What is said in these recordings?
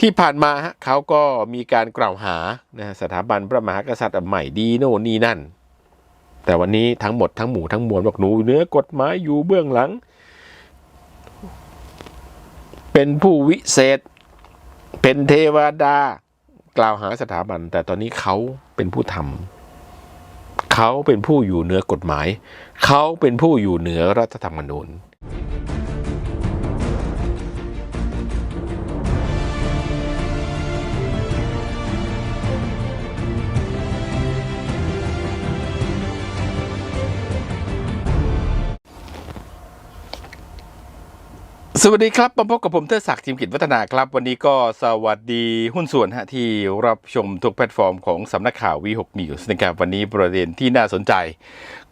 ที่ผ่านมาเขาก็มีการกล่าวหานะสถาบันพระมหากษัตริย์ใหม่ดีโน่นนี่นั่น แต่วันนี้ทั้งหมดทั้งหมู่ทั้งมวลบอกหนูเหนื้อกฎหมายอยู่เบื้องหลัง เป็นผู้วิเศษ เป็นเทวดากล่าวหาสถาบัน แต่ตอนนี้เขาเป็นผู้ทำเขาเป็นผู้อยู่เหนือกฎหมาย เขาเป็นผู้อยู่เหนือรัฐธรรมนูญ สวัสดีครับมาพบกับผมเทอศักดิ์ทีมกิจวัฒนาครับ วันนี้ก็สวัสดีหุ้นส่วนฮะที่รับชมทุกแพลตฟอร์มของสำนักข่าววีหกนิวส์นะครับวันนี้ประเด็นที่น่าสนใจ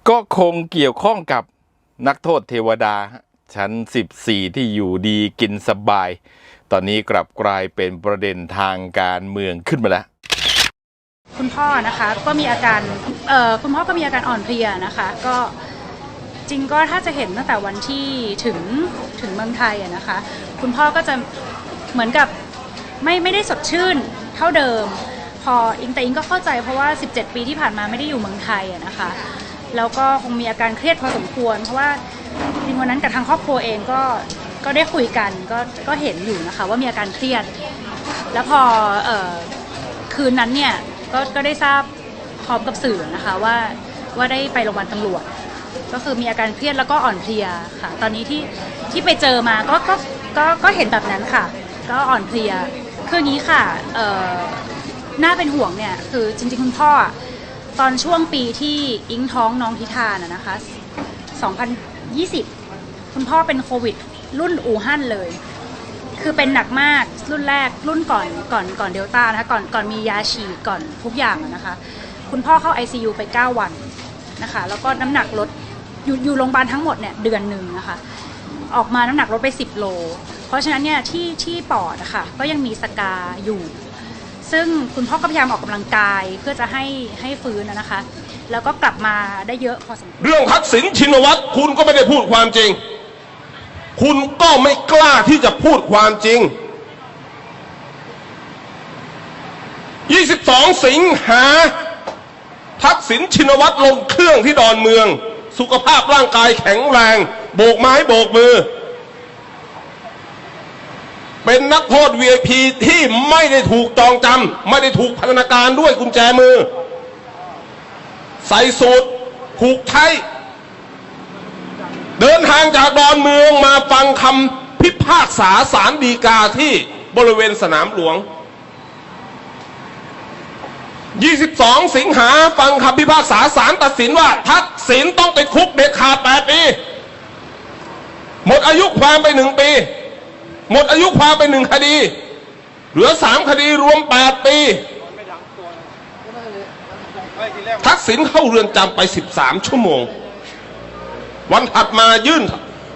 ก็คงเกี่ยวข้องกับนักโทษเทวดา ชั้น 14 ที่อยู่ดีกินสบาย ตอนนี้กลับกลายเป็นประเด็นทางการเมืองขึ้นมาแล้วคุณพ่อนะคะก็มีอาการเอ่อคุณพ่อก็มีอาการอ่อนเพลียนะคะ ก็ จริงก็ถ้าจะเห็นตั้งแต่วันที่ถึงถึงเมืองไทยอะนะคะ คุณพ่อก็จะเหมือนกับไม่ไม่ได้สดชื่นเท่าเดิม พออิงแต่อิงก็เข้าใจเพราะว่า 17 ปีที่ผ่านมาไม่ได้อยู่เมืองไทยอะนะคะแล้วก็คงมีอาการเครียดพอสมควร เพราะว่าจริงวันนั้นกับทางครอบครัวเองก็ก็ได้คุยกันก็ก็เห็นอยู่นะคะว่ามีอาการเครียด แล้วพอออคืนนั้นเนี่ยก็ก็ได้ทราบพร้อมกับสื่อนะคะว่าว่าได้ไปโรงพยาบาลตำรวจ ก็คือมีอาการเครียดแล้วก็อ่อนเพลียค่ะ ตอนนี้ที่ที่ไปเจอมาก็ก็ก็ก็เห็นแบบนั้นค่ะ ก็อ่อนเพลียคืออย่างนี้ค่ะเอ่อน่าเป็นห่วงเนี่ยคือจริงๆ คุณพ่อตอนช่วงปีที่อิงท้องน้องทิธานะนะคะ 2020 คุณพ่อเป็นโควิด รุ่นอู่ฮั่นเลย คือเป็นหนักมากรุ่นแรกรุ่นก่อนก่อนก่อนเดลต้านะคะก่อนก่อนมียาฉีดก่อนทุกอย่างนะคะ คุณพ่อเข้า ICU ไป 9 วันนะคะ แล้วก็น้ำหนักลด อยู่อยู่โรงพยาบาลทั้งหมดเนี่ยเดือนหนึ่งนะคะ ออกมาน้ำหนักลดไป 10 โล เพราะฉะนั้นเนี่ยที่ที่ปอดอะคะก็ยังมีสกาอยู่ ซึ่งคุณพ่อก็พยายามออกกำลังกายเพื่อจะให้ให้ฟื้นอะนะคะ แล้วก็กลับมาได้เยอะพอสมควร เรื่องทักษิณชินวัตรคุณก็ไม่ได้พูดความจริง คุณก็ไม่กล้าที่จะพูดความจริง 22 สิงหาทักษิณชินวัตรลงเครื่องที่ดอนเมือง สุขภาพร่างกายแข็งแรง โบกไม้โบกมือ เป็นนักโทษ VIP ที่ไม่ได้ถูกจองจำไม่ได้ถูกพันธนาการด้วยกุญแจมือ ใส่สูตรผูกไทยเดินทางจากดอนเมืองมาฟังคำพิพากษาสารดีกาที่บริเวณสนามหลวง 22 สิงหาฟังคำพิพากษาสารตัดสินว่า ทักษิณต้องติดคุกเด็ดขาด 8 ปี หมดอายุความไปหนึ่งปี หมดอายุความไปหนึ่งคดี เหลือสามคดีรวม 8 ปี ทักษิณเข้าเรือนจำไป 13 ชั่วโมง วันถัดมายื่น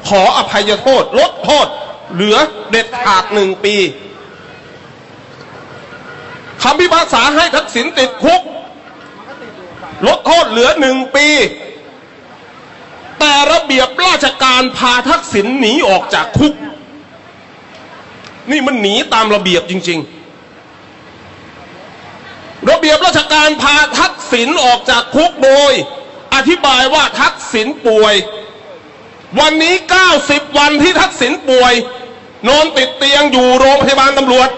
ขออภัยโทษ ลดโทษ เหลือเด็ดขาดหนึ่งปี คำพิพากษาให้ทักษิณติดคุก ลดโทษเหลือหนึ่งปี แต่ระเบียบราชการพาทักษิณหนีออกจากคุก นี่มันหนีตามระเบียบจริง ๆ ระเบียบราชการพาทักษิณออกจากคุกโดย อธิบายว่าทักษิณป่วย วันนี้ 90 วันที่ทักษิณป่วย นอนติดเตียงอยู่โรงพยาบาลตำรวจ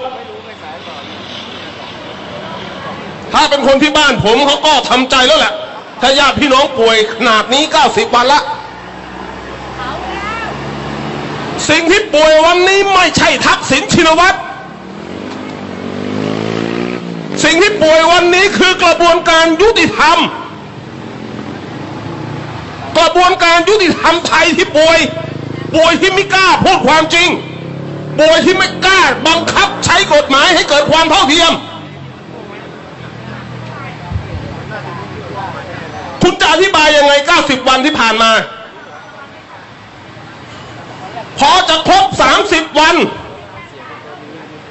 ถ้าเป็นคนที่บ้านผมเขาก็ทำใจแล้วแหละ ถ้าญาติพี่น้องป่วยขนาดนี้90วันละ สิ่งที่ป่วยวันนี้ไม่ใช่ทักษิณชินวัตร สิ่งที่ป่วยวันนี้คือกระบวนการยุติธรรม กระบวนการยุติธรรมไทยที่ป่วย ป่วยที่ไม่กล้าพูดความจริง ป่วยที่ไม่กล้าบังคับใช้กฎหมายให้เกิดความเท่าเทียม คุณจะอธิบายยังไง 90 วันที่ผ่านมา พอจะครบ 30 วัน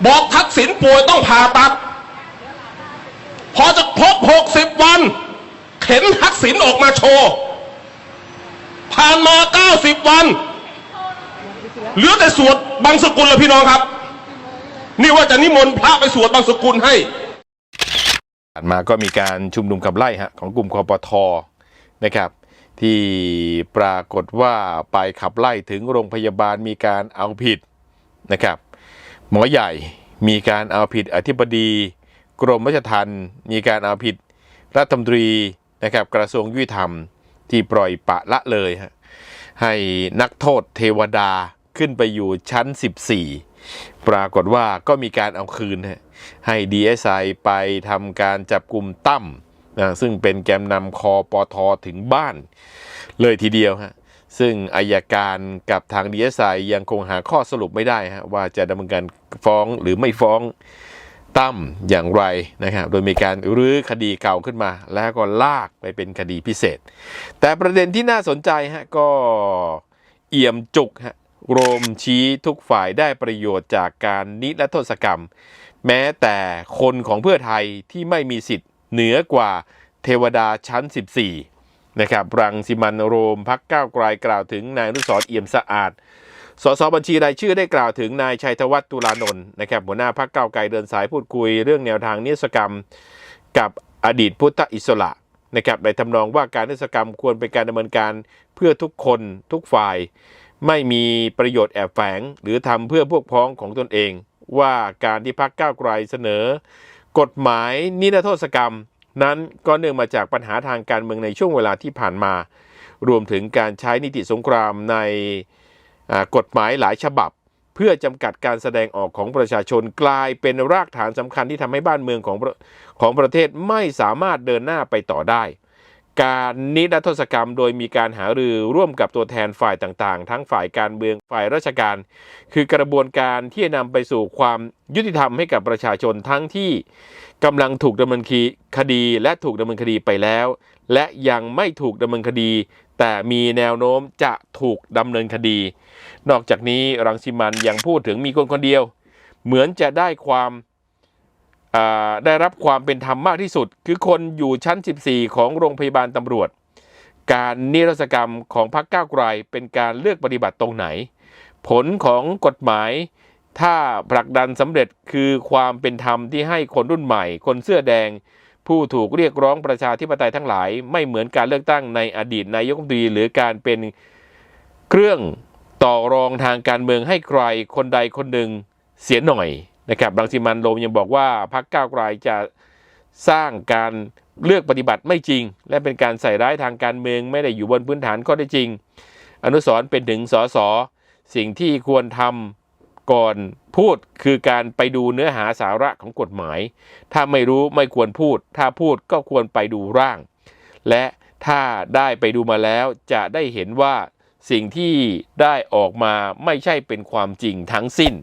บอกทักษิณป่วยต้องผ่าตัด พอจะครบ 60 วัน เข็นทักษิณออกมาโชว์ ผ่านมา 90 วัน เหลือแต่สวดบางสกุลแล้วพี่น้องครับ นี่ว่าจะนิมนต์พระไปสวดบางสกุลให้ ผ่านมาก็มีการชุมนุมขับไล่ฮะของกลุ่มคอปทนะครับ ที่ปรากฏว่าไปขับไล่ถึงโรงพยาบาลมีการเอาผิดนะครับ หมอใหญ่มีการเอาผิดอธิบดี กรมราชทัณฑ์มีการเอาผิดรัฐมนตรีนะครับกระทรวงยุติธรรมที่ปล่อยปะละเลยฮะให้นักโทษเทวดาขึ้นไปอยู่ชั้น 14 ปรากฏว่าก็มีการเอาคืนให้ DSI ไปทำการจับกลุ่มตั้มนะซึ่งเป็นแกมนำคอปทถึงบ้านเลยทีเดียวฮะซึ่งอายการกับทาง DSI ยังคงหาข้อสรุปไม่ได้ฮะว่าจะดำเนินการฟ้องหรือไม่ฟ้องตั้มอย่างไรนะครับ โดยมีการรื้อคดีเก่าขึ้นมา แล้วก็ลากไปเป็นคดีพิเศษ แต่ประเด็นที่น่าสนใจฮะก็เอี่ยมจุกฮะ รมชี้ทุกฝ่ายได้ประโยชน์จากการนิรโทษกรรม แม้แต่คนของเพื่อไทยที่ไม่มีสิทธิ์เหนือกว่าเทวดาชั้น 14 นะครับ รังสิมันโรมพักก้าวไกลกล่าวถึงนายอนุสรณ์เอี่ยมสะอาดสสบัญชีรายชื่อได้กล่าวถึงนายชัยธวัฒน์ตุลานนท์นะครับหัวหน้าพักก้าวไกลเดินสายพูดคุยเรื่องแนวทางนิสกรรม กับอดีตพุทธอิสระนะครับในทำนองว่าการนิสกรรมควรเป็นการดำเนินการเพื่อทุกคนทุกฝ่าย ไม่มีประโยชน์แอบแฝง หรือทำเพื่อพวกพ้องของตนเอง ว่าการที่พักก้าวไกลเสนอ กฎหมายนิรโทษกรรม นั้นก็เนื่องมาจากปัญหาทางการเมืองในช่วงเวลาที่ผ่านมา รวมถึงการใช้นิติสงครามในกฎหมายหลายฉบับ เพื่อจำกัดการแสดงออกของประชาชนกลายเป็นรากฐานสำคัญที่ทำให้บ้านเมืองของของประเทศไม่สามารถเดินหน้าไปต่อได้ การนิรโทษกรรม โดยมีการหารือร่วมกับตัวแทนฝ่ายต่างๆ ทั้งฝ่ายการเมืองฝ่ายราชการ คือกระบวนการที่จะนำไปสู่ความยุติธรรมให้กับประชาชนทั้งที่กำลังถูกดำเนินคดี และถูกดำเนินคดีไปแล้ว และยังไม่ถูกดำเนินคดี แต่มีแนวโน้มจะถูกดำเนินคดี นอกจากนี้รังสิมันยังพูดถึงมีคนคนเดียว เหมือนจะได้ความ ได้รับความเป็นธรรมมากที่สุด คือคนอยู่ชั้น 14 ของโรงพยาบาลตำรวจ การนิรศกรรมของพรรคก้าวไกลเป็นการเลือกปฏิบัติตรงไหน ผลของกฎหมายถ้าผลักดันสำเร็จคือความเป็นธรรมที่ให้คนรุ่นใหม่ คนเสื้อแดง ผู้ถูกเรียกร้องประชาธิปไตยทั้งหลาย ไม่เหมือนการเลือกตั้งในอดีตนายกรัฐมนตรีหรือการเป็นเครื่องต่อรองทางการเมืองให้ใครคนใดคนหนึ่งเสียหน่อย นะครับรังสิมันโรมยังบอกว่าพรรคก้าวไกลจะสร้างการเลือกปฏิบัติไม่จริง และเป็นการใส่ร้ายทางการเมืองไม่ได้อยู่บนพื้นฐานข้อได้จริง อนุสรเป็นถึงสสสิ่งที่ควรทำก่อนพูดคือการไปดูเนื้อหาสาระของกฎหมาย ถ้าไม่รู้ไม่ควรพูด ถ้าพูดก็ควรไปดูร่าง และถ้าได้ไปดูมาแล้วจะได้เห็นว่าสิ่งที่ได้ออกมาไม่ใช่เป็นความจริงทั้งสิ้น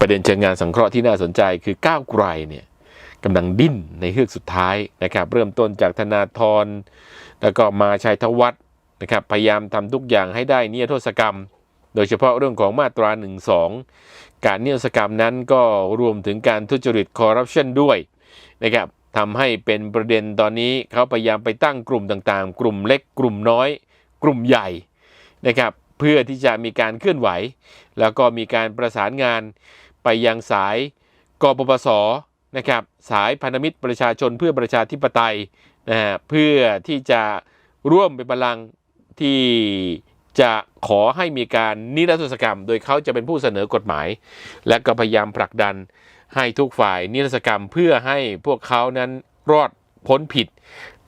ประเด็นเชิงงานสังเคราะห์ที่น่าสนใจคือก้าวไกลเนี่ยกำลังดิ้นในเฮือกสุดท้ายนะครับเริ่มต้นจากธนาธรแล้วก็มาชัยธวัฒน์นะครับพยายามทำทุกอย่างให้ได้เนิรโทษกรรม โดยเฉพาะเรื่องของมาตรา1 2การเนิรโทษกรรมนั้นก็รวมถึงการทุจริตคอร์รัปชันด้วยนะครับทำให้เป็นประเด็นตอนนี้เขาพยายามไปตั้งกลุ่มต่างๆ กลุ่มเล็กกลุ่มน้อย กลุ่มใหญ่นะครับเพื่อที่จะมีการเคลื่อนไหว แล้วก็มีการประสานงาน ไปยังสายกปปสนะครับสายพันธมิตรประชาชนเพื่อประชาธิปไตยนะฮะเพื่อที่จะร่วมเป็นพลังที่จะขอให้มีการนิรโทษกรรม โดยเขาจะเป็นผู้เสนอกฎหมาย และก็พยายามผลักดันให้ทุกฝ่ายนิรโทษกรรมเพื่อให้พวกเขานั้นรอดพ้นผิด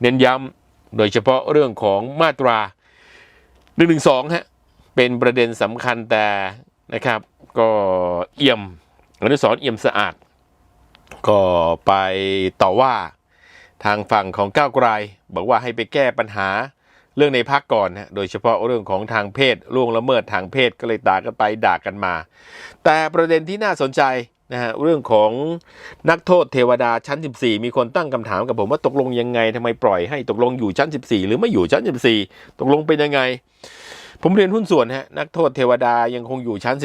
เน้นย้ำโดยเฉพาะเรื่องของมาตรา1นึฮะเป็นประเด็นสำคัญแต่นะครับก็เอี่ยม อนุสรเอี่ยมสะอาด ก็ไปต่อว่าทางฝั่งของก้าวไกลบอกว่าให้ไปแก้ปัญหาเรื่องในพักก่อนนะโดยเฉพาะเรื่องของทางเพศล่วงละเมิดทางเพศก็เลยด่ากันไปด่ากันมา แต่ประเด็นที่น่าสนใจนะฮะเรื่องของนักโทษเทวดาชั้น 14 มีคนตั้งคำถามกับผมว่าตกลงยังไงทำไมปล่อยให้ตกลงอยู่ชั้น 14 หรือไม่อยู่ชั้น 14 ตกลงเป็นยังไง ผมเรียนหุ้นส่วนฮะนักโทษเทวดายังคงอยู่ชั้น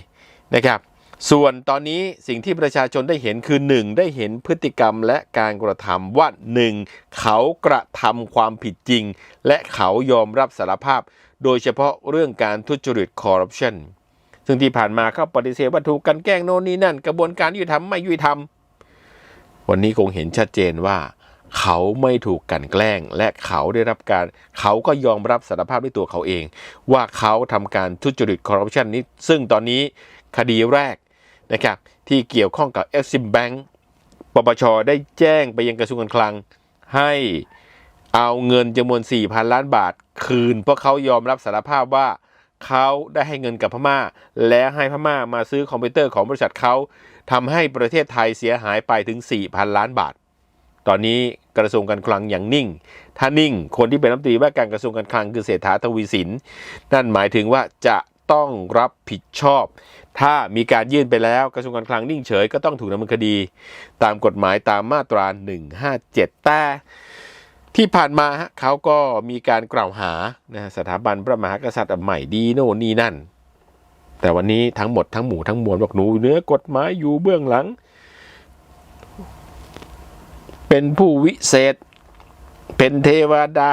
14 นะครับ ส่วนตอนนี้สิ่งที่ประชาชนได้เห็นคือ 1 ได้เห็นพฤติกรรมและการกระทำว่า 1. เขากระทำความผิดจริง และเขายอมรับสารภาพ โดยเฉพาะเรื่องการทุจริตคอร์รัปชันซึ่งที่ผ่านมาเขาปฏิเสธว่าถูกกันแกล้งโน่นนี่นั่น กระบวนการยุติธรรมไม่ยุติธรรม วันนี้คงเห็นชัดเจนว่า เขาไม่ถูกกันแกล้ง และเขาได้รับการ เขาก็ยอมรับสารภาพด้วยตัวเขาเอง ว่าเขาทำการทุจริตคอร์รัปชันนี้ ซึ่งตอนนี้คดีแรก นะครับที่เกี่ยวข้องกับ Exim Bank ปปชได้แจ้งไปยังกระทรวงการคลัง ให้เอาเงินจำนวน 4,000 ล้านบาท คืน เพราะเขายอมรับสารภาพว่าเขาได้ให้เงินกับพม่า และให้พม่ามาซื้อคอมพิวเตอร์ของบริษัทเขาทำให้ประเทศไทยเสียหายไปถึง 4,000 ล้านบาท ตอนนี้กระทรวงการคลังอย่างนิ่ง ถ้านิ่งคนที่เป็นรัฐมนตรีว่าการกระทรวงการคลังคือเศรษฐาทวีสิน นั่นหมายถึงว่าจะ ต้องรับผิดชอบ ถ้ามีการยื่นไปแล้วกระทรวงการคลังนิ่งเฉย ก็ต้องถูกดำเนินคดี ตามกฎหมายตามมาตรา 157 แต่ที่ผ่านมาเขาก็มีการกล่าวหานะสถาบันพระมหากษัตริย์ใหม่ดีโน่นนี่นั่น แต่วันนี้ทั้งหมดทั้งหมู่ทั้งมวลบอกหนูเนื้อกฎหมายอยู่เบื้องหลัง เป็นผู้วิเศษ เป็นเทวดา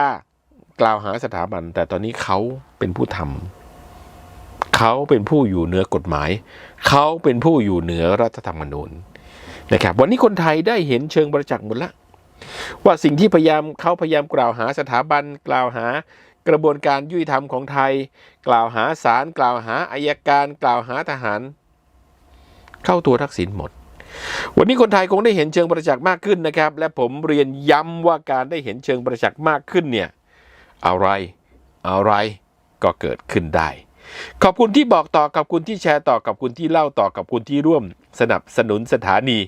กล่าวหาสถาบัน แต่ตอนนี้เขาเป็นผู้ทำ เขาเป็นผู้อยู่เหนือกฎหมาย เขาเป็นผู้อยู่เหนือรัฐธรรมนูญนะครับวันนี้คนไทยได้เห็นเชิงประจักษ์หมดละว่าสิ่งที่พยายามเขาพยายามกล่าวหาสถาบันกล่าวหากระบวนการยุติธรรมของไทย กล่าวหาศาลกล่าวหาอายการ กล่าวหาทหาร เข้าตัวทักษิณหมด วันนี้คนไทยคงได้เห็นเชิงประจักษ์มากขึ้นนะครับ และผมเรียนย้ำว่าการได้เห็นเชิงประจักษ์มากขึ้นเนี่ยอะไรอะไรก็เกิดขึ้นได้ ขอบคุณที่บอกต่อขอบคุณที่แชร์ต่อขอบคุณที่เล่าต่อขอบคุณที่ร่วม สนับสนุนสถานี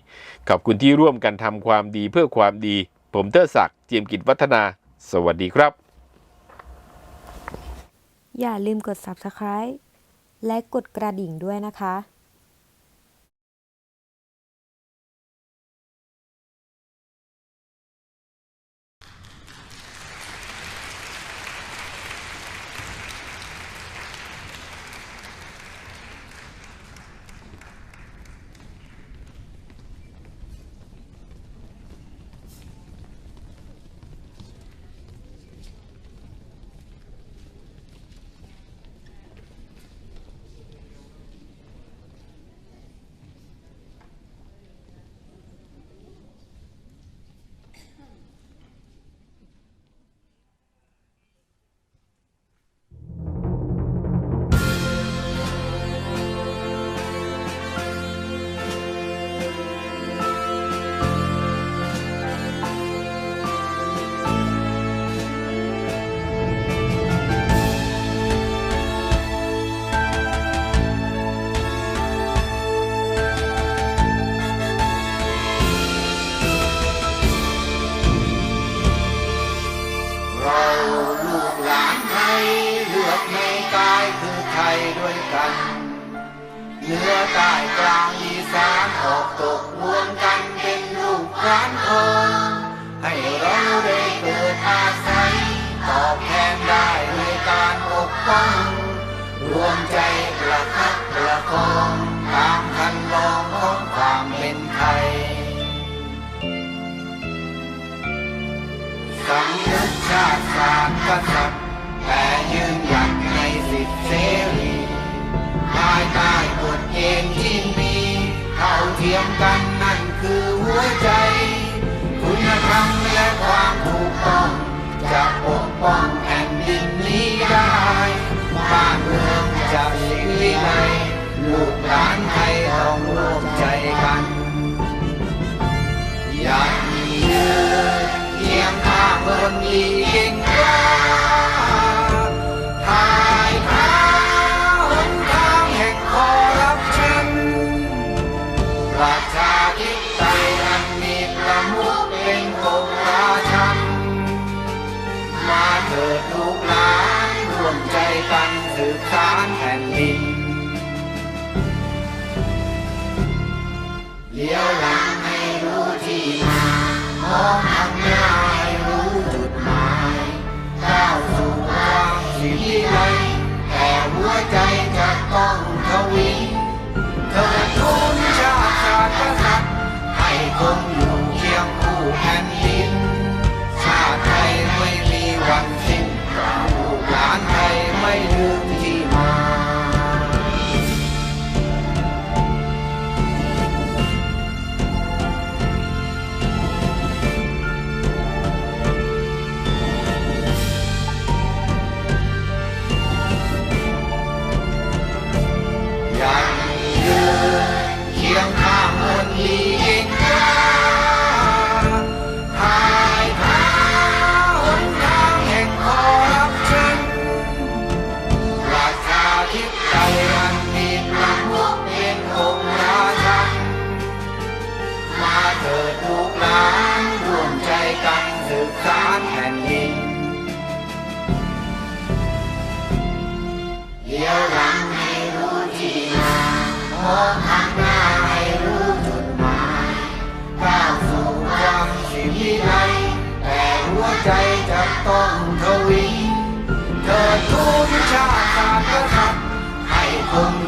ขอบคุณที่ร่วมกันทำความดีเพื่อความดี ผมเตอร์ศักดิ์เจียมกิจวัฒนา สวัสดีครับ อย่าลืมกด subscribe และกดกระดิ่งด้วยนะคะ ใต้กลางอีสานออกตกรวมกันเป็นลูกร้านทองให้เราได้เกิดอาศัยตอบแทนได้ด้วยการปกป้องรวมใจประคับประคองตามคันลองของความเป็นไทยสำนึกชาติศาสตร์กษัตริย์ กันนั่นคือหัวใจ คุณธรรมและความถูกต้องจะปกป้องแผ่นดินนี้ได้บ้านเมืองจะมีวิไลลูกหลานไทยต้องร่วมใจกัน ฟันสืบสานแผ่นดิน เลี้ยวหลังให้รู้ที่มามองทางหน้าให้รู้จุดหมายก้าวสู่ความสิ่งที่ไรแต่หัวใจจะต้องทวีเกิดทุนชาติศาสตร์ให้คง ชาติศาสตร์กษัตริย์ให้คง